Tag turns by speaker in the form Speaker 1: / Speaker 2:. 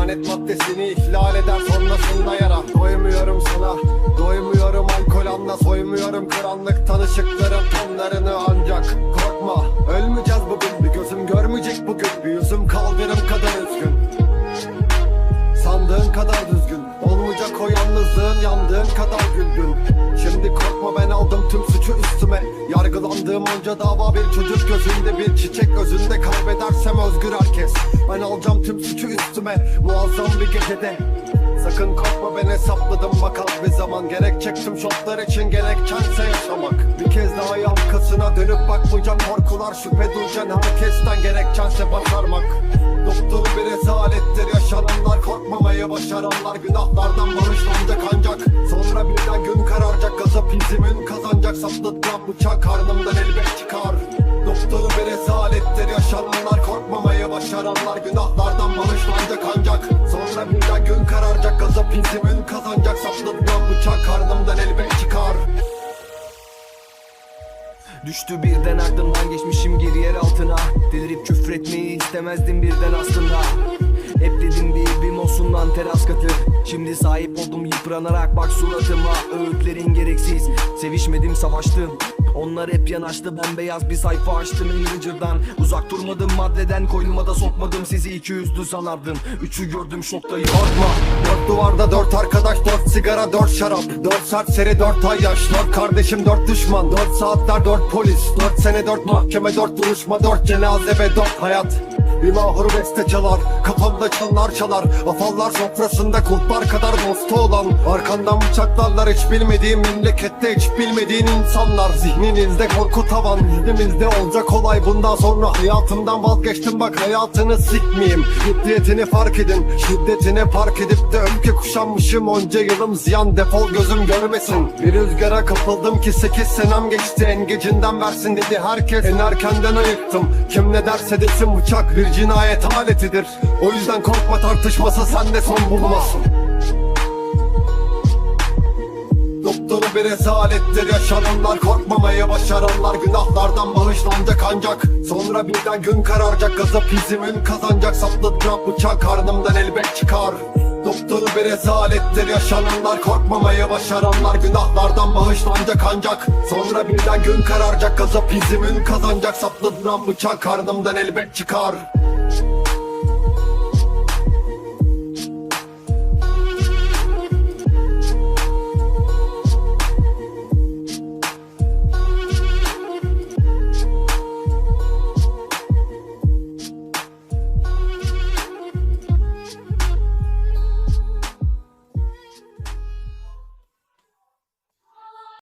Speaker 1: lanet maddesini ihlal eder sonrasında yara. Doymuyorum sana Doymuyorum alkol anla. Soymuyorum karanlık tanışıkların tonlarını ancak. Korkma ölmeyeceğiz bugün. Bir gözüm görmeyecek bugün. Bir yüzüm kaldırım kadar üzgün. Sandığın kadar düzgün. Olmayacak o yalnızlığın yandığın kadar güldün. Şimdi korkma ben aldım tüm suçu üstüme Yargılandığım onca dava bir çocuk gözünde bir çiçek özünde Kaybedersem özgür herkes. Ben alacağım tüm suçu üstüme. Muazzam bir gecede Sakın korkma ben hesapladım. Bakalım bir zaman Gerek? Çektim şotlar için gerekçense yaşamak Bir kez daha yankasına dönüp bakmayacağım. Korkular şüphe duyacaksın herkesten gerekçense başarmak. Doktor bir rezalettir yaşananlar Korkmamayı başaranlar günahlardan barışlanacak ancak Sonra birden gün kararacak gazap izimin kazanacak. Saplatma bıçak karnımdan elbet çıkar. Doktoru bir rezalettir yaşananlar Korkmamayı başaranlar günahlardan barışlanacak ancak Birden gün kararacak gazap izimin kazanacak. Saplatma bıçak karnımdan elbet çıkar.
Speaker 2: Düştü birden aklımdan geçmişim geri yer altına. Delirip küfretmeyi istemezdim birden aslında. Hep dedim bir evim olsun lan teras katı. Şimdi sahip oldum yıpranarak bak suratıma. Öğütlerin gereksiz Sevişmedim savaştım onlar hep yanaştı ben beyaz bir sayfa açtım Ingringer'dan Uzak durmadım maddeden koynuma da sokmadım. Sizi iki yüzlü sanardım. Üçü gördüm şoktayım
Speaker 1: Korkma Dört duvarda dört arkadaş Dört sigara dört şarap. Dört serseri dört ay yaş. Dört kardeşim dört düşman. Dört saatler dört polis. Dört sene dört mahkeme dört duruşma Dört cenaze ve dört hayat bir mahur beste çalar Kafamda çanlar çalar. Afallar sofrasında kurtlar kadar dostu olan. Arkandan bıçaklarlar hiç bilmediğim memlekette Hiç bilmediğin insanlar. Zihninizde korku tavan Zihnimizde olacak olay. Bundan sonra Hayatımdan vazgeçtim bak hayatını sikmeyeyim. Ciddiyetini fark edin Şiddetini fark edip de öfke kuşanmışım. Onca yılım ziyan defol gözüm görmesin. Bir rüzgara kapıldım ki sekiz senem geçti. En gecinden versin dedi herkes. En erkenden ayıktım. Kim ne derse desin bıçak bir cinayet aletidir. O yüzden korkma tartışması sende son bulmasın. Doktoru bir rezalettir yaşananlar Korkmamaya başaranlar Günahlardan bağışlanacak ancak. Sonra birden gün kararacak Gazap izimin kazanacak. Saplatacak bıçak karnımdan elbet çıkar. Doktoru bir rezalettir yaşananlar Korkmamaya başaranlar Günahlardan bağışlanacak ancak. Sonra birden gün kararacak Gazap izimin kazanacak. Saplatacak bıçak karnımdan elbet çıkar